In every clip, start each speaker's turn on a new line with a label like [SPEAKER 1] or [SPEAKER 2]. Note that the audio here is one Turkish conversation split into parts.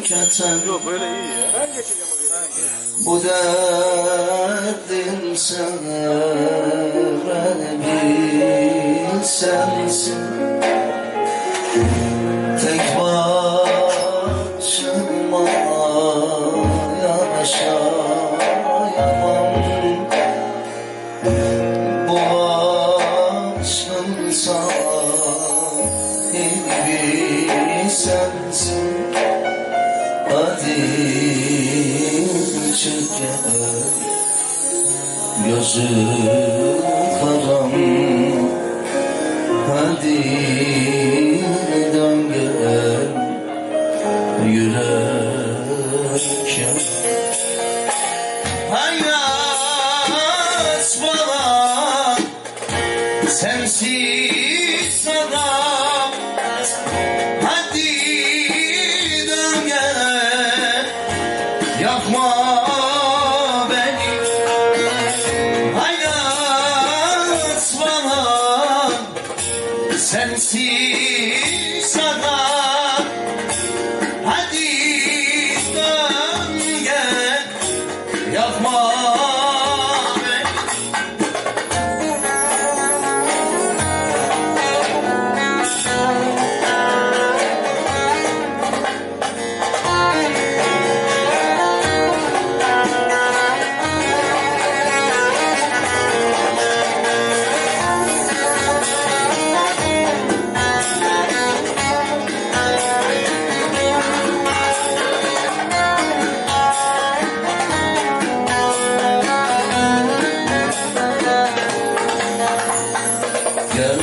[SPEAKER 1] keten
[SPEAKER 2] Yok böyle iyi ya.
[SPEAKER 3] Ben geçeceğim.
[SPEAKER 1] Bu derdin seven bir sensin Tek başıma yaşayamam. Bu aşkın sahibi sensin Çık gel. Gözüm karam Hadi dön gel. Yürek yan Hayat bana Sensiz adam Yakma beni Hayat bana Sensiz adam Hadi dön gel Yakma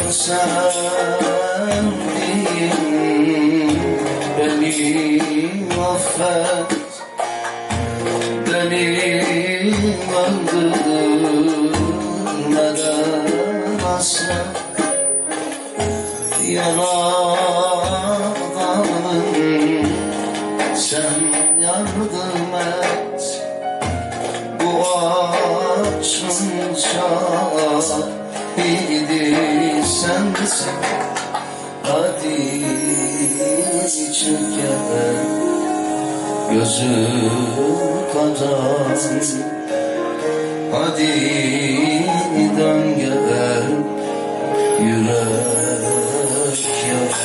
[SPEAKER 1] Gelsen beni affet Beni öldürmeden hasret Yaradanım sen yardım et Bu aşkın şahidi sensin Hadi çık gel Gözüm karan Hadi dön gel Yürek yak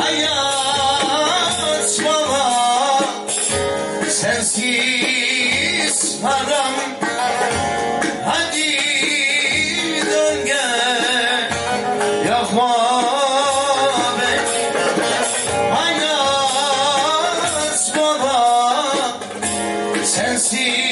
[SPEAKER 1] Hayat bana sensiz haram sensiz